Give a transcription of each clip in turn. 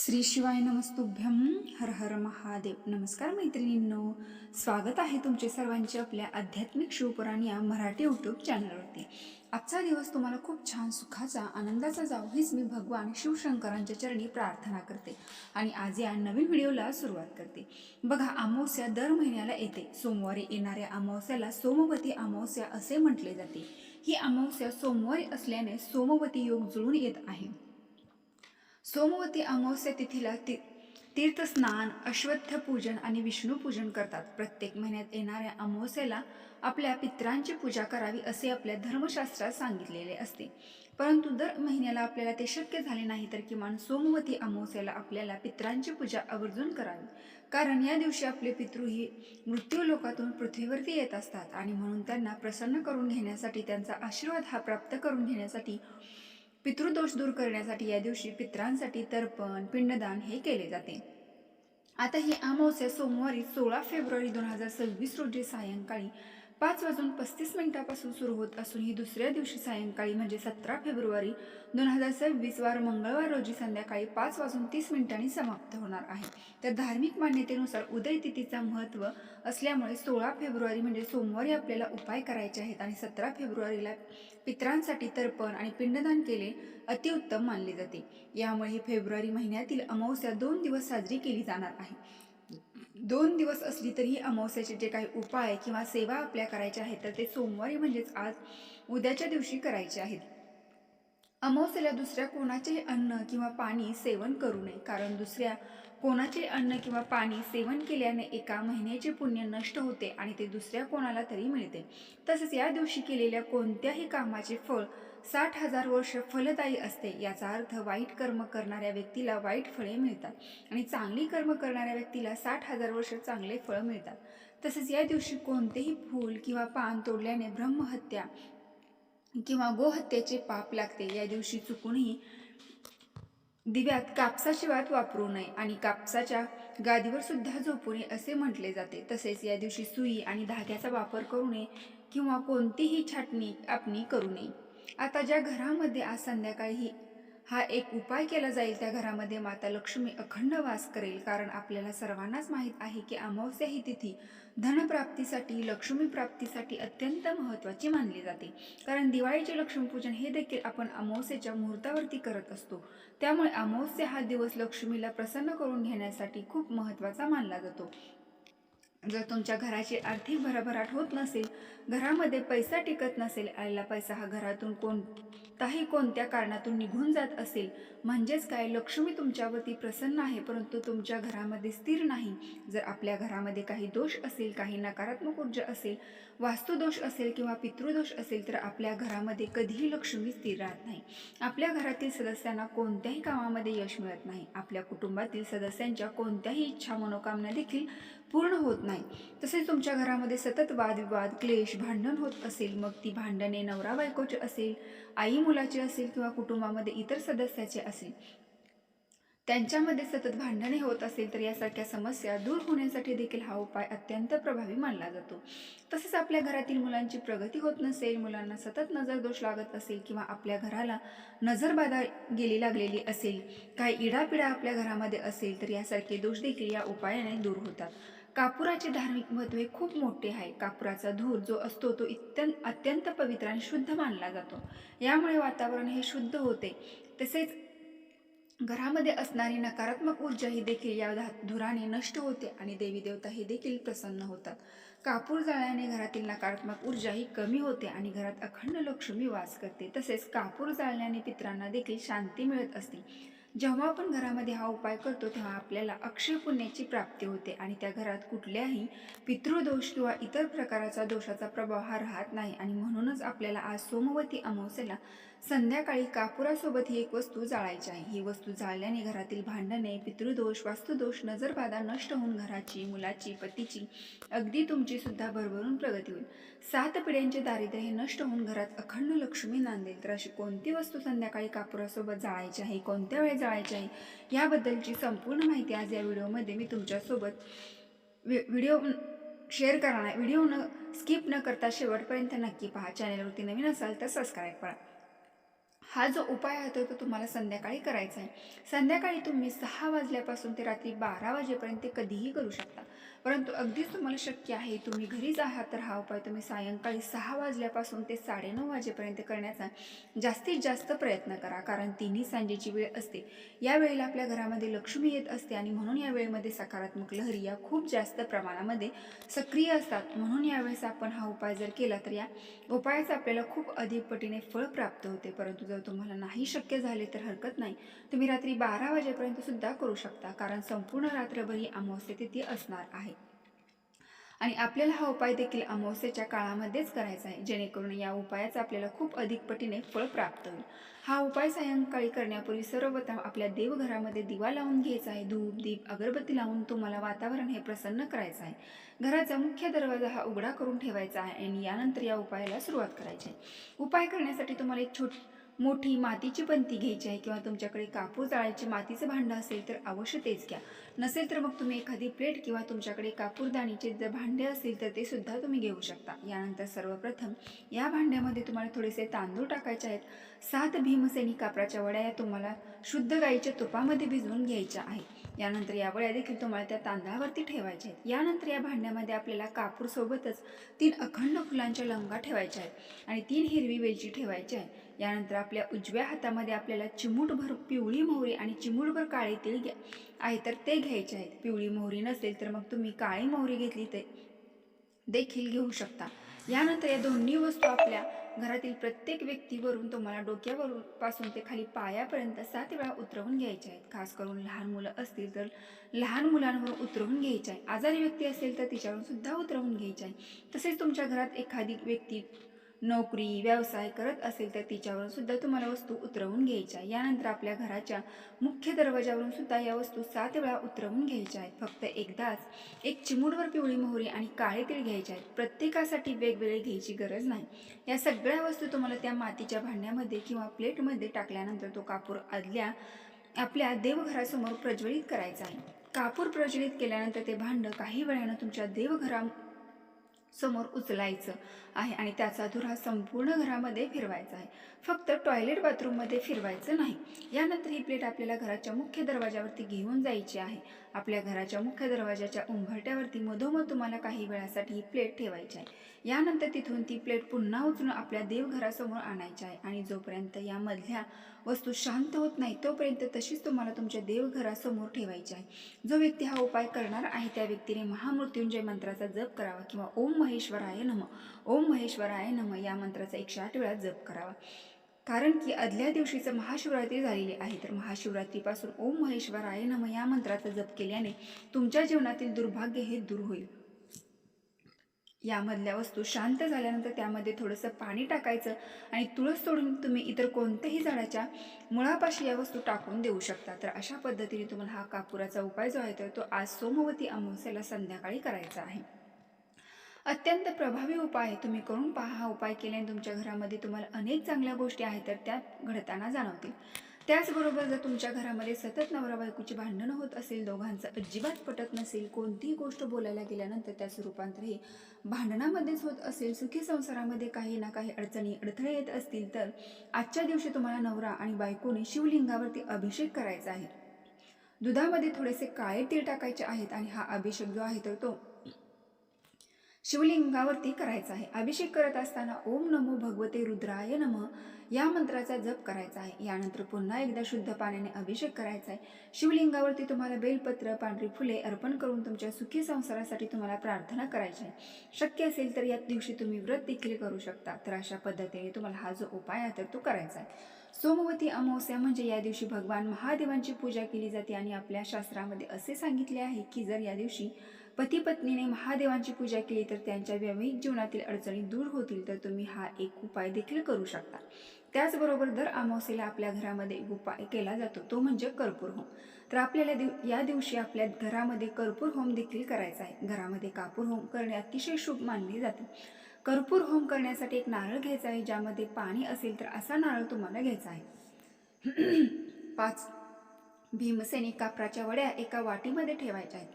श्री शिवाय नमस्तुभ्यम हर हर महादेव. नमस्कार मैत्रिणींनो स्वागत आहे तुमचे सर्वांचे आपल्या आध्यात्मिक शिवपुराण या मराठी यूट्यूब चॅनलवरती आजचा दिवस तुम्हाला खूप छान सुखाचा आनंदाचा जाऊ हीच मी भगवान शिवशंकरांच्या चरणी प्रार्थना करते आणि आज या नवीन व्हिडिओला सुरुवात करते. बघा अमावस्या दर महिन्याला येते. सोमवारी येणाऱ्या अमावस्याला सोमवती अमावस्या असे म्हटले जाते. ही अमावस्या सोमवारी असल्याने सोमवती योग जुळून येत आहे. सोमवती अमावस्या तिथीला ती तीर्थस्नान अश्वत्थ पूजन आणि विष्णू पूजन करतात. प्रत्येक महिन्यात येणाऱ्या अमावस्येला आपल्या पित्रांची पूजा करावी असे आपल्या धर्मशास्त्रात सांगितलेले असते. परंतु दर महिन्याला आपल्याला ते शक्य झाले नाही तर किमान सोमवती अमावस्येला आपल्याला पित्रांची पूजा आवर्जून करावी. कारण या दिवशी आपले पितृ ही पृथ्वीवरती येत असतात आणि म्हणून त्यांना प्रसन्न करून घेण्यासाठी त्यांचा आशीर्वाद हा प्राप्त करून घेण्यासाठी पितृदोष दूर करण्यासाठी या दिवशी पित्रांसाठी तर्पण पिंडदान हे केले जाते. आता ही अमावस्या सोमवारी सोळा फेब्रुवारी दोन हजार सव्वीस रोजी सायंकाळी पाच वाजून पस्तीस मिनिटापासून सुरू होत असून ही दुसऱ्या दिवशी सायंकाळी म्हणजे सतरा फेब्रुवारी दोन हजार सव्वीस वार मंगळवार रोजी संध्याकाळी पाच वाजून तीस मिनिटांनी समाप्त होणार आहे. तर धार्मिक मान्यतेनुसार उदय तिथीचा महत्त्व असल्यामुळे सोळा फेब्रुवारी म्हणजे सोमवारी आपल्याला उपाय करायचे आहेत आणि सतरा फेब्रुवारीला पित्रांसाठी तर्पण आणि पिंडदान केले अतिउत्तम मानले जाते. यामुळे ही फेब्रुवारी महिन्यातील अमावस्या दोन दिवस साजरी केली जाणार आहे. दोन दिवस असली तरी अमावस्याचे जे काही उपाय किंवा सेवा आपल्या करायच्या आहेत तर ते सोमवारी म्हणजेच आज उद्याच्या दिवशी करायचे आहेत. अमावस्याला दुसऱ्या कोणाचेही अन्न किंवा पाणी सेवन करू नये कारण दुसऱ्या कोणाचे अन्न किंवा पाणी सेवन केल्याने एका महिन्याचे पुण्य नष्ट होते आणि ते दुसऱ्या कोणाला तरी मिळते. तसेच या दिवशी केलेल्या कोणत्याही कामाचे फळ साठ हजार वर्ष फलदायी असते याचा अर्थ वाईट कर्म करणाऱ्या व्यक्तीला वाईट फळे मिळतात आणि चांगली कर्म करणाऱ्या व्यक्तीला साठ हजार वर्ष चांगले फळ मिळतात. तसेच या दिवशी कोणतेही फूल किंवा पान तोडल्याने ब्रह्महत्या किंवा गोहत्येचे पाप लागते या दिवशी चुकूनही दिव्यात कापसाची वात वापरू नये आणि कापसाच्या गादीवर सुद्धा झोपू नये असे म्हटले जाते. तसेच या दिवशी सुई आणि धाग्याचा वापर करू नये किंवा कोणतीही छाटणी आपणी करू नये. आता ज्या घरामध्ये आज संध्याकाळी हा एक उपाय केला जाईल त्या घरामध्ये माता लक्ष्मी अखंड वास करेल. कारण आपल्याला सर्वांनाच माहीत आहे की अमावस्या ही तिथी धनप्राप्तीसाठी लक्ष्मी प्राप्तीसाठी अत्यंत महत्त्वाची मानली जाते. कारण दिवाळीचे लक्ष्मीपूजन हे देखील आपण अमावस्येच्या मुहूर्तावरती करत असतो. त्यामुळे अमावस्या हा दिवस लक्ष्मीला प्रसन्न करून घेण्यासाठी खूप महत्त्वाचा मानला जातो. जर तुमच्या घराची आर्थिक भरभराट होत नसेल घरामध्ये पैसा टिकत नसेल आलेला पैसा हा घरातून कोणताही कोणत्या कारणातून निघून जात असेल म्हणजेच काय? लक्ष्मी तुमच्यावरती प्रसन्न आहे परंतु तुमच्या घरामध्ये स्थिर नाही. जर आपल्या घरामध्ये काही दोष असेल काही नकारात्मक ऊर्जा असेल वास्तुदोष असेल किंवा पितृदोष असेल तर आपल्या घरामध्ये कधीही लक्ष्मी स्थिर राहत नाही. आपल्या घरातील सदस्यांना कोणत्याही कामामध्ये यश मिळत नाही. आपल्या कुटुंबातील सदस्यांच्या कोणत्याही इच्छा मनोकामना देखील पूर्ण होत नाही. तसेच तुमच्या घरामध्ये सतत वादविवाद क्लेश भांडण होत असेल मग ती भांडणे नवरा बायकोचे असेल आई मुलाचे असेल किंवा कुटुंबामध्ये इतर सदस्याचे असेल. त्यांच्यामध्ये सतत भांडणे होत असेल तर यासारख्या समस्या दूर होण्यासाठी देखील हा उपाय अत्यंत प्रभावी मानला जातो. तसेच आपल्या घरातील मुलांची प्रगती होत नसेल मुलांना सतत नजर दोष लागत असेल किंवा आपल्या घराला नजरबाधा गेली लागलेली असेल काही इडापिडा आपल्या घरामध्ये असेल तर यासारखे दोष देखील या उपायाने दूर होतात. कापुराचे धार्मिक महत्त्वे हे खूप मोठे आहे. कापुराचा धूर जो असतो तो इत्यंत अत्यंत पवित्र आणि शुद्ध मानला जातो. यामुळे वातावरण हे शुद्ध होते. तसेच घरामध्ये असणारी नकारात्मक ऊर्जा ही देखील या धा- धुराने नष्ट होते आणि देवी देवता हे देखील प्रसन्न होतात. कापूर जाळल्याने घरातील नकारात्मक ऊर्जा ही कमी होते आणि घरात अखंड लक्ष्मी वास करते. तसेच कापूर जाळल्याने पित्रांना देखील शांती मिळत असते. जेव्हा आपण घरामध्ये हा उपाय करतो तेव्हा आपल्याला अक्षय पुण्याची प्राप्ती होते आणि त्या घरात कुठल्याही पितृदोष किंवा इतर प्रकाराचा दोषाचा प्रभाव हा राहत नाही. आणि म्हणूनच आपल्याला आज सोमवती अमावस्येला संध्याकाळी कापुरासोबत ही एक वस्तू जाळायची आहे. ही वस्तू जाळल्याने घरातील भांडणे पितृदोष वास्तुदोष नजरबाधा नष्ट होऊन घराची मुलाची पतीची अगदी तुमची सुद्धा भरभरून प्रगती होईल. सात पिढ्यांचे दारिद्र्य हे नष्ट होऊन घरात अखंड लक्ष्मी नांदेल. तर अशी कोणती वस्तू संध्याकाळी कापुरासोबत जाळायची आहे? कोणत्या वेळेस जाळायचे आहे याबद्दलची संपूर्ण माहिती आज या व्हिडिओमध्ये मी तुमच्यासोबत व्हिडिओ शेअर करणार आहे. व्हिडिओ न स्किप न करता शेवटपर्यंत नक्की पहा. चॅनलवरती नवीन असाल तर सबस्क्राईब करा. हा जो उपाय आहे तो तो तुम्हाला संध्याकाळी करायचा आहे. संध्याकाळी तुम्ही सहा वाजल्यापासून ते रात्री बारा वाजेपर्यंत कधीही करू शकता. परंतु अगदीच तुम्हाला शक्य आहे तुम्ही घरीच आहात तर हा उपाय तुम्ही सायंकाळी सहा वाजल्यापासून ते साडेनऊ वाजेपर्यंत करण्याचा जास्तीत जास्त प्रयत्न करा कारण तिन्ही सांजेची वेळ असते. या वेळेला आपल्या घरामध्ये लक्ष्मी येत असते आणि म्हणून या वेळेमध्ये सकारात्मक लहरी या खूप जास्त प्रमाणामध्ये सक्रिय असतात. म्हणून यावेळेस आपण हा उपाय जर केला तर या उपायाचा आपल्याला खूप अधिक पटीने फळ प्राप्त होते. परंतु जर तुम्हाला नाही शक्य झाले तर हरकत नाही. तुम्ही रात्री बारा वाजेपर्यंत सुद्धा करू शकता कारण संपूर्ण रात्रभर ही अमावस्या तिथी असणार आहे. आणि आपल्याला हा उपाय देखील अमावस्येच्या काळामध्येच करायचा आहे जेणेकरून या उपायाचा आपल्याला खूप अधिक पटीने फळ प्राप्त होईल. हा उपाय सायंकाळी करण्यापूर्वी सर्वप्रथम आपल्या देवघरामध्ये दिवा लावून घ्यायचा आहे. धूप दीप अगरबत्ती लावून तुम्हाला वातावरण हे प्रसन्न करायचं आहे. घराचा मुख्य दरवाजा हा उघडा करून ठेवायचा आहे आणि यानंतर या उपायाला सुरुवात करायची आहे. उपाय करण्यासाठी तुम्हाला एक छोट मोठी मातीची पंती घ्यायची आहे किंवा तुमच्याकडे कापूर जाळ्याची मातीचं भांडं असेल तर अवश्य तेच घ्या. नसेल तर मग तुम्ही एखादी प्लेट किंवा तुमच्याकडे कापूरदाणीचे जर भांडे असेल तर ते सुद्धा तुम्ही घेऊ शकता. यानंतर सर्वप्रथम या भांड्यामध्ये तुम्हाला थोडेसे तांदूळ टाकायचे आहेत. सात भीमसेनी कापराच्या वड्या या तुम्हाला शुद्ध गाईच्या तुपामध्ये भिजवून घ्यायच्या आहेत. यानंतर या वड्या देखील तुम्हाला त्या तांदळावरती ठेवायच्या आहेत. यानंतर या भांड्यामध्ये आपल्याला कापूरसोबतच तीन अखंड फुलांच्या लंगा ठेवायच्या आहेत आणि तीन हिरवी वेलची ठेवायची आहे. यानंतर आपल्या उजव्या हातामध्ये आपल्याला चिमूटभर पिवळी मोहरी आणि चिमूटभर काळे तीळ घ्या आहे तर ते घ्यायचे आहेत. पिवळी मोहरी नसेल तर मग तुम्ही काळी मोहरी घेतली ते देखील घेऊ शकता. यानंतर या दोन्ही वस्तू आपल्या घरातील प्रत्येक व्यक्तीवरून तुम्हाला डोक्यावरून पासून ते खाली पायापर्यंत सात वेळा उतरवून घ्यायच्या आहेत. खास करून लहान मुलं असतील तर लहान मुलांवर उतरवून घ्यायचे आहे. आजारी व्यक्ती असेल तर तिच्यावरून सुद्धा उतरवून घ्यायचे आहे. तसेच तुमच्या घरात एखादी व्यक्ती नोकरी व्यवसाय करत असेल तर तिच्यावरून सुद्धा तुम्हाला वस्तू उतरवून घ्यायच्या यानंतर आपल्या घराच्या मुख्य दरवाजावरून सुद्धा या वस्तू सात वेळा उतरवून घ्यायच्या आहेत. फक्त एकदाच एक चिमूडवर पिवळी मोहरी आणि काळे तीळ घ्यायचे आहेत. प्रत्येकासाठी वेगवेगळे घ्यायची गरज नाही. या सगळ्या वस्तू तुम्हाला त्या मातीच्या भांड्यामध्ये किंवा प्लेटमध्ये टाकल्यानंतर तो कापूर आदल्या आपल्या देवघरासमोर प्रज्वलित करायचा आहे. कापूर प्रज्वलित केल्यानंतर ते भांडं काही वेळानं तुमच्या देवघरा समोर उचलायचं आहे आणि त्याचा धुरा संपूर्ण घरामध्ये फिरवायचा आहे. फक्त टॉयलेट बाथरूममध्ये फिरवायचं नाही. यानंतर ही प्लेट आपल्याला घराच्या मुख्य दरवाजावरती घेऊन जायची आहे. आपल्या घराच्या मुख्य दरवाजाच्या उंबरट्यावरती मधोमध तुम्हाला काही वेळासाठी ही प्लेट ठेवायची आहे. यानंतर तिथून ती प्लेट पुन्हा उचलून आपल्या देवघरासमोर आणायची आहे आणि जोपर्यंत यामधल्या वस्तू शांत होत नाही तोपर्यंत तशीच तुम्हाला तुमच्या देवघरासमोर ठेवायची आहे. जो व्यक्ती हा उपाय करणार आहे त्या व्यक्तीने महामृत्युंजय मंत्राचा जप करावा किंवा ओम महेश्वराय नम. ओम महेश्वराय नम या मंत्राचा एकशे आठ वेळा जप करावा. कारण की आदल्या दिवशीचं महाशिवरात्री झालेली आहे. तर महाशिवरात्रीपासून ओम महेश्वराय नम या मंत्राचा जप केल्याने तुमच्या जीवनातील दुर्भाग्य हे दूर होईल. यामधल्या वस्तू शांत झाल्यानंतर त्यामध्ये थोडंसं पाणी टाकायचं आणि तुळस सोडून तुम्ही इतर कोणत्याही झाडाच्या मुळापाशी या वस्तू टाकून देऊ शकता. तर अशा पद्धतीने तुम्हाला हा कापुराचा उपाय जो आहे तर तो आज सोमवती अमावस्याला संध्याकाळी करायचा आहे. अत्यंत प्रभावी उपाय तुम्ही करून पहा. हा उपाय केल्याने तुमच्या घरामध्ये तुम्हाला अनेक चांगल्या गोष्टी आहेत तर त्या घडताना जाणवतील. त्याचबरोबर जर तुमच्या घरामध्ये सतत नवरा बायकोची भांडणं होत असेल दोघांचं अजिबात पटत नसेल कोणतीही गोष्ट बोलायला गेल्यानंतर त्याचं रूपांतर हे भांडणामध्येच होत असेल सुखी संसारामध्ये काही ना काही अडचणी अडथळे येत असतील तर आजच्या दिवशी तुम्हाला नवरा आणि बायकोने शिवलिंगावरती अभिषेक करायचा आहे. दुधामध्ये थोडेसे काळे तीळ टाकायचे आहेत आणि हा अभिषेक जो आहे तर तो शिवलिंगावरती करायचा आहे. अभिषेक करत असताना ओम नमो भगवते रुद्राय नम या मंत्राचा जप करायचा आहे. यानंतर पुन्हा एकदा शुद्ध पाण्याने अभिषेक करायचा आहे. शिवलिंगावरती तुम्हाला बेलपत्र पांढरी फुले अर्पण करून तुमच्या सुखी संसारासाठी तुम्हाला प्रार्थना करायची आहे. शक्य असेल तर या दिवशी तुम्ही व्रत देखील करू शकता. तर अशा पद्धतीने तुम्हाला हा जो उपाय आहे तर तो करायचा आहे. सोमवती अमावस्या म्हणजे या दिवशी भगवान महादेवांची पूजा केली जाते आणि आपल्या शास्त्रामध्ये असे सांगितले आहे की जर या दिवशी पती पत्नीने महादेवांची पूजा केली तर त्यांच्या वैवाहिक जीवनातील अडचणी दूर होतील तर तुम्ही हा एक उपाय देखील करू शकता. त्याचबरोबर दर अमावस्येला आपल्या घरामध्ये एक उपाय केला जातो तो म्हणजे कर्पूर होम. तर आपल्याला दिव या दिवशी आपल्या घरामध्ये कर्पूर होम देखील करायचा आहे. घरामध्ये कापूर होम करणे अतिशय शुभ मानले जाते. कर्पूर होम करण्यासाठी एक नारळ घ्यायचा आहे ज्यामध्ये पाणी असेल तर असा नारळ तुम्हाला घ्यायचा आहे. पाच भीमसेनी कापराच्या वड्या एका वाटीमध्ये ठेवायच्या आहेत.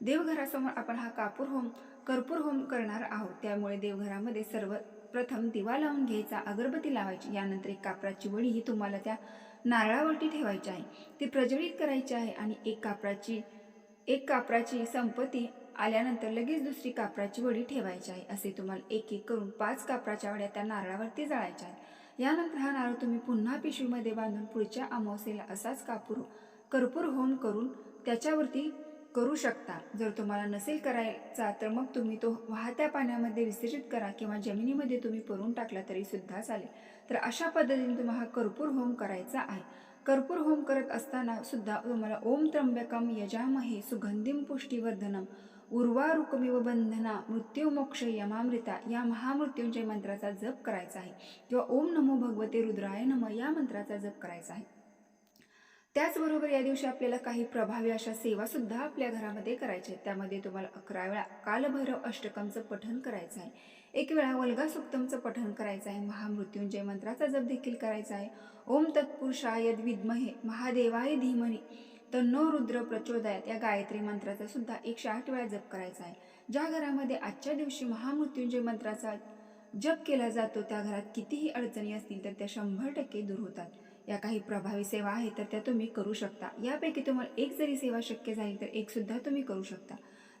देवघरासमोर आपण हा कापूर होम कर्पूर होम करणार आहोत. त्यामुळे देवघरामध्ये सर्व प्रथम दिवा लावून घ्यायचा अगरबत्ती लावायची यानंतर एक कापराची वडी ही तुम्हाला त्या नारळावरती ठेवायची आहे. ती प्रज्वलित करायची आहे आणि एक कापराची एक कापराची संपत्ती आल्यानंतर लगेच दुसरी कापराची वडी ठेवायची आहे असे तुम्हाला एक एक करून पाच कापराच्या वड्या त्या नारळावरती जाळायच्या आहेत. यानंतर हा नारळ तुम्ही पुन्हा पिशवीमध्ये बांधून पुढच्या अमावस्येला असाच कापूर कर्पूर होम करून त्याच्यावरती करू शकता. जर तुम्हाला नसेल करायचा तर मग तुम्ही तो वाहत्या पाण्यामध्ये विसर्जित करा किंवा जमिनीमध्ये तुम्ही परून टाकला तरी सुद्धा चालेल. तर अशा पद्धतीने तुम्हाला हा कर्पूर होम करायचा आहे. कर्पूर होम करत असताना सुद्धा तुम्हाला ओम त्र्यंबकम यजामहे सुगंधिम पुष्टीवर्धनम उर्वारुकमिव बंधना मृत्युमोक्ष यमामृता या महामृत्युंजय मंत्राचा जप करायचा आहे. किंवा ओम नमो भगवते रुद्राय नम या मंत्राचा जप करायचा आहे. त्याचबरोबर या दिवशी आपल्याला काही प्रभावी अशा सेवा सुद्धा आपल्या घरामध्ये करायच्या आहेत. त्यामध्ये तुम्हाला अकरा वेळा कालभैरव अष्टकमचं पठण करायचं आहे. एक वेळा वल्गा सुक्तमचं पठण करायचं आहे. महामृत्युंजय मंत्राचा जप देखील करायचा आहे. ओम तत्पुरुषाय विद्महे महादेवाय धीमनी तन्नो रुद्र प्रचोदयात या गायत्री मंत्राचा सुद्धा एकशे आठ वेळा जप करायचा आहे. ज्या घरामध्ये आजच्या दिवशी महामृत्युंजय मंत्राचा जप केला जातो त्या घरात कितीही अडचणी असतील तर त्या शंभर टक्के दूर होतात. या काही प्रभावी सेवा आहेत तर त्या तुम्ही करू शकता. यापैकी तुम्हाला एक जरी सेवा शक्य झाली तर एकसुद्धा तुम्ही करू शकता.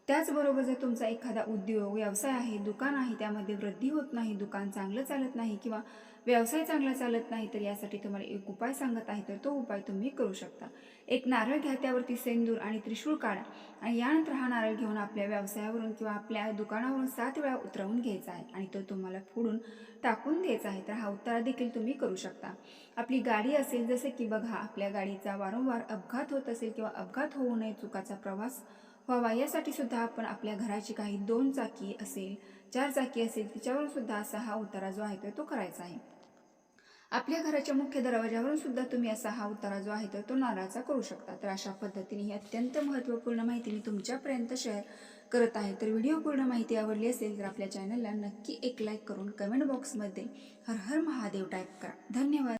त्याचबरोबर जर तुमचा एखादा उद्योग व्यवसाय आहे दुकान आहे त्यामध्ये वृद्धी होत नाही दुकान चांगलं चालत नाही किंवा व्यवसाय चांगला चालत नाही तर यासाठी तुम्हाला एक उपाय सांगत आहे तर तो उपाय तुम्ही करू शकता. एक नारळ घ्या त्यावरती सेंदूर आणि त्रिशूळ काढा आणि यानंतर हा नारळ घेऊन आपल्या व्यवसायावरून किंवा आपल्या दुकानावरून सात वेळा उतरवून घ्यायचा आहे आणि तो तुम्हाला फोडून टाकून द्यायचा आहे तर हा उतारा देखील तुम्ही करू शकता. आपली गाडी असेल जसे की बघा आपल्या गाडीचा वारंवार अपघात होत असेल किंवा अपघात होऊ नये चुकाचा प्रवास व्हावा यासाठी सुद्धा आपण आपल्या घराची काही दोन चाकी असेल चार चाकी असेल तिच्यावरून सुद्धा असा हा उतारा जो आहे तो करायचा आहे. आपल्या घराच्या मुख्य दरवाजावरून सुद्धा तुम्ही असा हा उतारा जो आहे तर तो नारळाचा करू शकता. तर अशा पद्धतीने ही अत्यंत महत्त्वपूर्ण माहिती मी तुमच्यापर्यंत शेअर करत आहे. तर व्हिडिओ पूर्ण माहिती आवडली असेल तर आपल्या चॅनलला नक्की एक लाईक करून कमेंट बॉक्समध्ये हर हर महादेव टाईप करा. धन्यवाद.